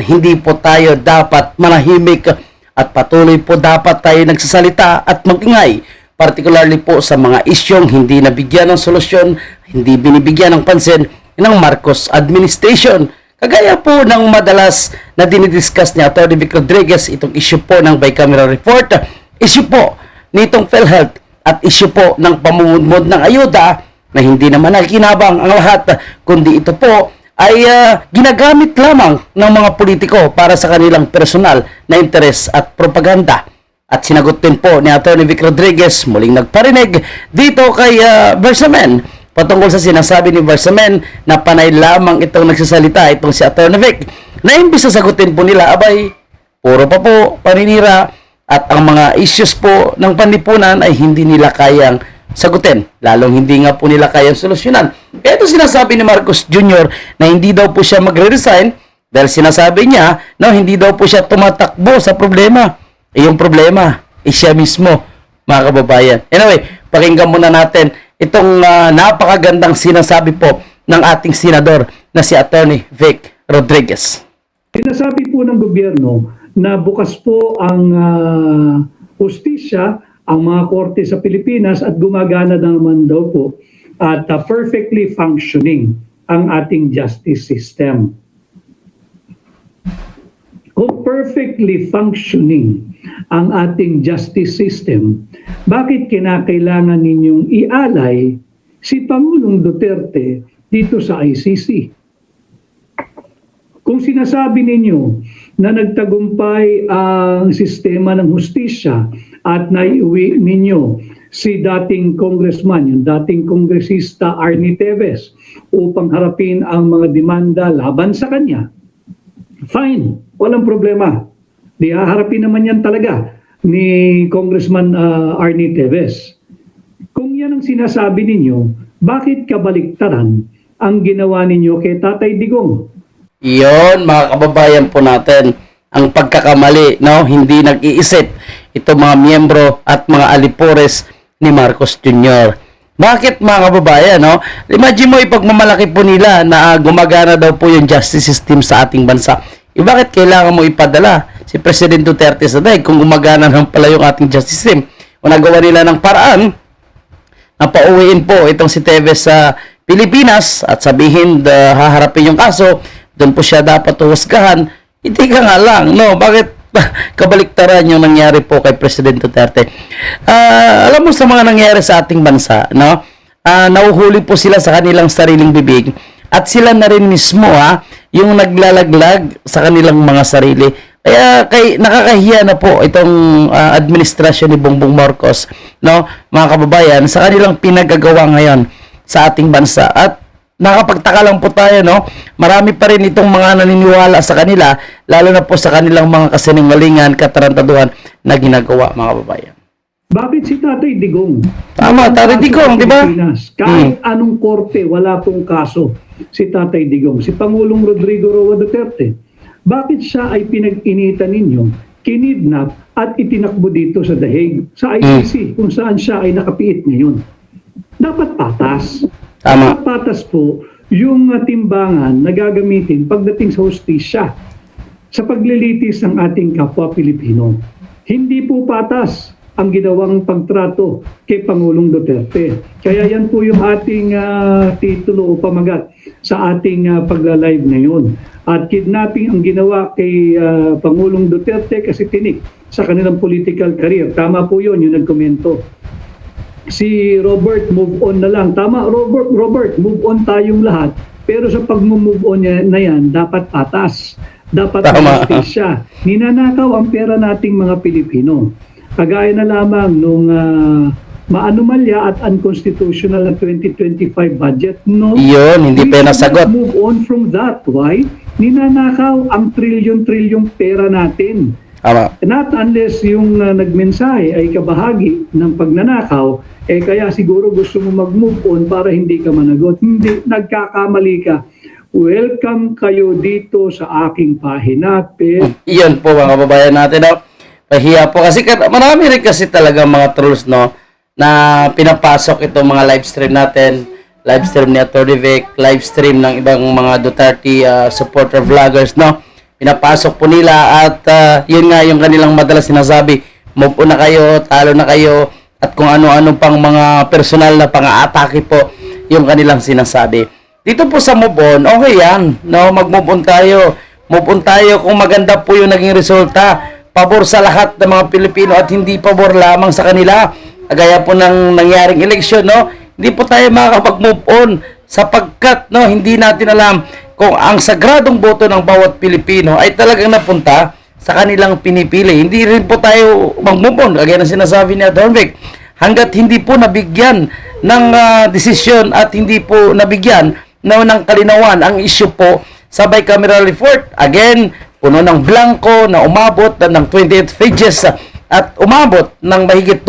Hindi po tayo dapat manahimik at patuloy po dapat tayo nagsasalita at magingay particularly po sa mga isyong hindi nabigyan ng solusyon, hindi binibigyan ng pansin ng Marcos administration. Kagaya po ng madalas na dinidiscuss ni Atty. Vic Rodriguez itong issue po ng bicameral report, issue po nitong PhilHealth at issue po ng pamumudmod ng ayuda na hindi naman nakikinabang ang lahat kundi ito po ay ah, ginagamit lamang ng mga politiko para sa kanilang personal na interes at propaganda. At sinagot din po ni Atty. Vic Rodriguez muling nagparinig dito kay uh, Versamen patungkol sa sinasabi ni Versamen na panay lamang itong nagsasalita itong si Atty. Vic na imbis na sagutin po nila abay puro pa po paninira at ang mga issues po ng panlipunan ay hindi nila kayang sagutin. Lalong hindi nga po nila kayang solusyonan. Ito sinasabi ni Marcos Jr. na hindi daw po siya magre-resign dahil sinasabi niya na hindi daw po siya tumatakbo sa problema. Eh, yung problema, eh siya mismo, mga kababayan. Anyway, pakinggan muna natin itong ah, napakagandang sinasabi po ng ating senador na si Attorney Vic Rodriguez. Sinasabi po ng gobyerno na bukas po ang ah, hustisya, ang mga korte sa Pilipinas at gumagana naman daw po at ah, perfectly functioning ang ating justice system. Kung perfectly functioning ang ating justice system, bakit kinakailangan ninyong ialay si Pangulong Duterte dito sa ICC? Kung sinasabi ninyo na nagtagumpay ang sistema ng hustisya at naiuwi ninyo si dating congressman, yung dating kongresista Arnie Teves upang harapin ang mga demanda laban sa kanya, fine, walang problema. Di haharapin naman yan talaga ni Congressman ah, Arnie Teves. Kung yan ang sinasabi ninyo, bakit kabaliktaran ang ginawa ninyo kay Tatay Digong? Iyon, mga kababayan po natin, ang pagkakamali, no? Hindi nag-iisip ito mga miyembro at mga alipores ni Marcos Jr. Bakit mga kababayan, no? Imagine mo ipagmamalaki po nila na ah, gumagana daw po yung justice system sa ating bansa. Eh, bakit kailangan mo ipadala si President Duterte sa daig kung gumagana naman pala yung ating justice system? Kung nagawa nila ng paraan, na pauwiin po itong si Teves sa Pilipinas at sabihin da, haharapin yung kaso, doon po siya dapat uhusgahan. Hindi ka nga lang, no? Bakit kabaliktaran yung nangyari po kay President Duterte? Ah, alam mo sa mga nangyari sa ating bansa, no? Ah, nauhuli po sila sa kanilang sariling bibig at sila na rin mismo ha, yung naglalaglag sa kanilang mga sarili. Kaya kay nakakahiya na po itong ah, administrasyon ni Bongbong Marcos, no, mga kababayan, sa kanilang pinagagawa ngayon sa ating bansa. At nakapagtaka lang po tayo, no, marami pa rin itong mga naniniwala sa kanila, lalo na po sa kanilang mga kasinungalingan, katarantaduhan na ginagawa, mga kababayan. Bakit si Tatay Digong? Tama, Tatay Digong, di ba? Kahit anong korte, wala pong kaso si Tatay Digong. Si Pangulong Rodrigo Roa Duterte. Bakit siya ay pinag-initan ninyo, kinidnap at itinakbo dito sa The Hague, sa ICC, kung saan siya ay nakapiit ngayon? Dapat patas. Tama. Dapat patas po yung uh, timbangan na gagamitin pagdating sa hustisya sa paglilitis ng ating kapwa Pilipino. Hindi po patas ang ginawang pagtrato kay Pangulong Duterte. Kaya yan po yung ating ah, titulo o pamagat sa ating uh, pagla-live ngayon. At kidnapping ang ginawa kay ah, Pangulong Duterte kasi tinik sa kanilang political career. Tama po yun, yung nagkomento si Robert move on na lang. Tama, Robert, Robert, move on tayong lahat. Pero sa pag-move on niya- na yan, dapat patas. Dapat Tama. siya. Ninanakaw ang pera nating mga Pilipino. Kagaya na lamang nung ah, maanumalya at unconstitutional na 2025 budget. No, Iyon, hindi pa nasagot. move on from that. Why? Ninanakaw ang trilyon-trilyong pera natin. Tama. Not unless yung uh, nagmensahe ay kabahagi ng pagnanakaw, eh kaya siguro gusto mo mag-move on para hindi ka managot. Hindi, nagkakamali ka. Welcome kayo dito sa aking pahina. Iyon po mga kababayan natin. No? Pahiya po kasi ka- marami rin kasi talaga mga trolls no na pinapasok itong mga live stream natin. Live stream ni Atty. Vic, live stream ng ibang mga Duterte uh, supporter vloggers no. Pinapasok po nila at ah, yun nga yung kanilang madalas sinasabi, move on na kayo, talo na kayo, at kung ano-ano pang mga personal na pang-aatake po yung kanilang sinasabi. Dito po sa move on, okay yan. No, mag-move on tayo. Move on tayo kung maganda po yung naging resulta. Pabor sa lahat ng mga Pilipino at hindi pabor lamang sa kanila. Gaya po ng nangyaring eleksyon, no? Hindi po tayo makakapag-move on sapagkat no, hindi natin alam kung ang sagradong boto ng bawat Pilipino ay talagang napunta sa kanilang pinipili. Hindi rin po tayo mag-move on, kagaya ng sinasabi ni Adorvic, hanggat hindi po nabigyan ng ah, desisyon at hindi po nabigyan no, ng kalinawan ang issue po sa bicameral report. Again, puno ng blanco na umabot na ng 28 pages at umabot ng mahigit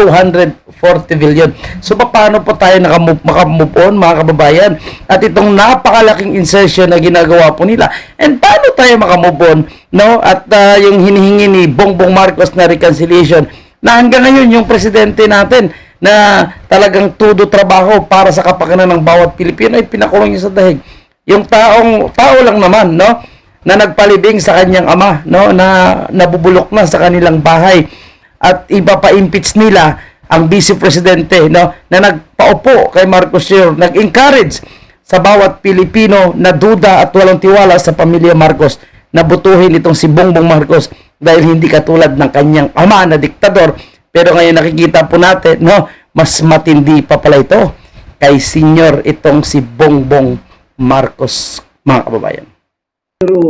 240 billion. So paano po tayo nakamove, makamove on mga kababayan? At itong napakalaking insertion na ginagawa po nila. And paano tayo makamove on? No? At ah, yung hinihingi ni Bongbong Marcos na reconciliation na hanggang ngayon yung presidente natin na talagang tudo trabaho para sa kapakanan ng bawat Pilipino ay pinakulong niya sa dahig. Yung taong tao lang naman, no? na nagpalibing sa kanyang ama, no, na nabubulok na sa kanilang bahay at iba pa impeach nila ang vice presidente, no, na nagpaupo kay Marcos Jr., nag-encourage sa bawat Pilipino na duda at walang tiwala sa pamilya Marcos na butuhin itong si Bongbong Marcos dahil hindi katulad ng kanyang ama na diktador. Pero ngayon nakikita po natin, no, mas matindi pa pala ito kay senior itong si Bongbong Marcos, mga kababayan. Pero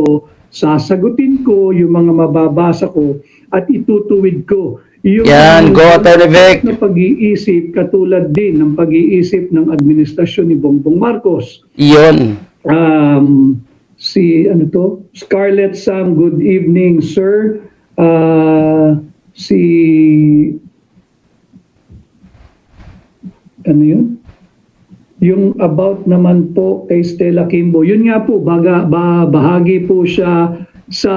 sasagutin ko yung mga mababasa ko at itutuwid ko yung Yan, go. Vic. na pag-iisip katulad din ng pag-iisip ng administrasyon ni Bongbong Marcos. Iyon. Um, si ano to? Scarlett Sam, good evening, sir. Uh, si ano yun? Yung about naman po kay Stella Kimbo, yun nga po, baga, ba, bahagi po siya sa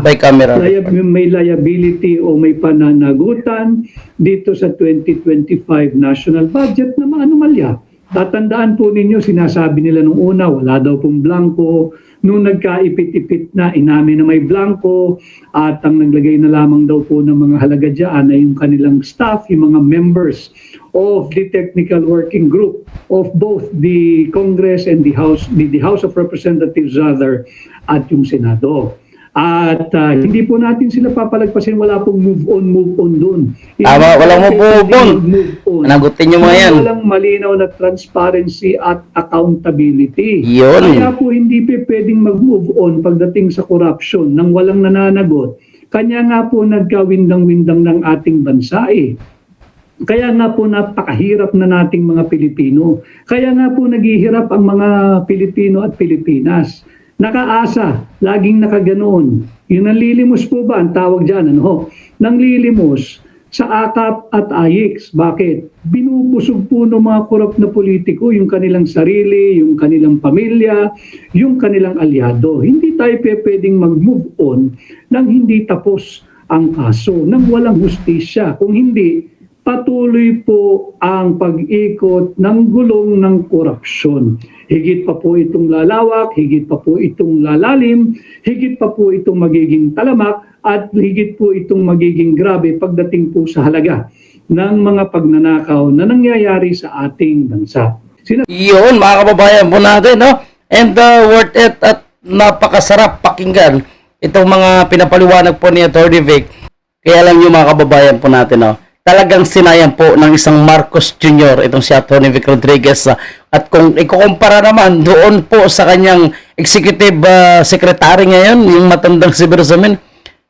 Bicameral. liab- may liability o may pananagutan dito sa 2025 national budget na maanomalya. Tatandaan po ninyo, sinasabi nila nung una, wala daw pong blanco. Nung nagkaipit-ipit na, inamin na may blanco at ang naglagay na lamang daw po ng mga halaga dyan ay yung kanilang staff, yung mga members of the technical working group of both the Congress and the House, the, the House of Representatives rather, at yung Senado. At ah, hindi po natin sila papalagpasin, wala pong move on, move on doon. Tama, walang move on. Move on. Nagutin nyo mga yan. Walang malinaw na transparency at accountability. Yun. Kaya po hindi pa pwedeng mag-move on pagdating sa corruption nang walang nananagot. Kanya nga po nagkawindang-windang ng ating bansa eh. Kaya nga po napakahirap na nating mga Pilipino. Kaya nga po naghihirap ang mga Pilipino at Pilipinas. Nakaasa, laging nakaganoon. Yung nanlilimos po ba, ang tawag dyan, ano? Nanglilimos sa AKAP at AYIX. Bakit? Binubusog po ng mga korap na politiko yung kanilang sarili, yung kanilang pamilya, yung kanilang alyado. Hindi tayo pwedeng mag-move on nang hindi tapos ang kaso, nang walang hustisya. Kung hindi, patuloy po ang pag-ikot ng gulong ng korupsyon. Higit pa po itong lalawak, higit pa po itong lalalim, higit pa po itong magiging talamak, at higit po itong magiging grabe pagdating po sa halaga ng mga pagnanakaw na nangyayari sa ating bansa. Sina- Yun, mga kababayan po natin, no? And uh, worth it at napakasarap pakinggan itong mga pinapaliwanag po ni Atty. Vic. Kaya lang yung mga kababayan po natin, no? Talagang sinayang po ng isang Marcos Jr. itong si Atty. Vic Rodriguez. ah. at kung ikukumpara naman doon po sa kanyang executive ah, secretary ngayon, yung matandang si Bersamin,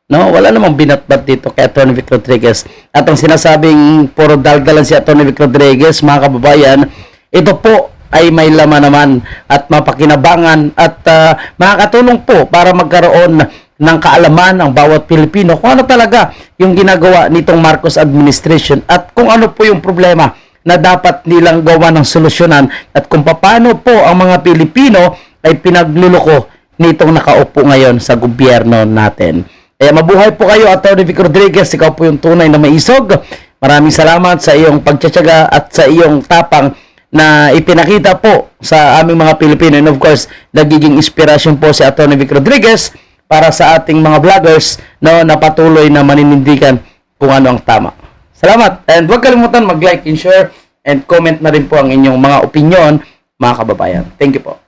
No, wala namang binatbat dito kay Atty. Vic Rodriguez. At ang sinasabing puro daldalan si Atty. Vic Rodriguez, mga kababayan, ito po ay may laman naman at mapakinabangan at ah, makakatulong po para magkaroon ng kaalaman ng bawat Pilipino kung ano talaga yung ginagawa nitong Marcos administration at kung ano po yung problema na dapat nilang gawa ng solusyonan at kung paano po ang mga Pilipino ay pinagluloko nitong nakaupo ngayon sa gobyerno natin. Kaya mabuhay po kayo, Atty. Vic Rodriguez. Ikaw po yung tunay na maisog. Maraming salamat sa iyong pagtsatsaga at sa iyong tapang na ipinakita po sa aming mga Pilipino. And of course, nagiging inspirasyon po si Atty. Vic Rodriguez para sa ating mga vloggers no, na patuloy na maninindigan kung ano ang tama. Salamat. And huwag kalimutan mag-like and share and comment na rin po ang inyong mga opinion, mga kababayan. Thank you po.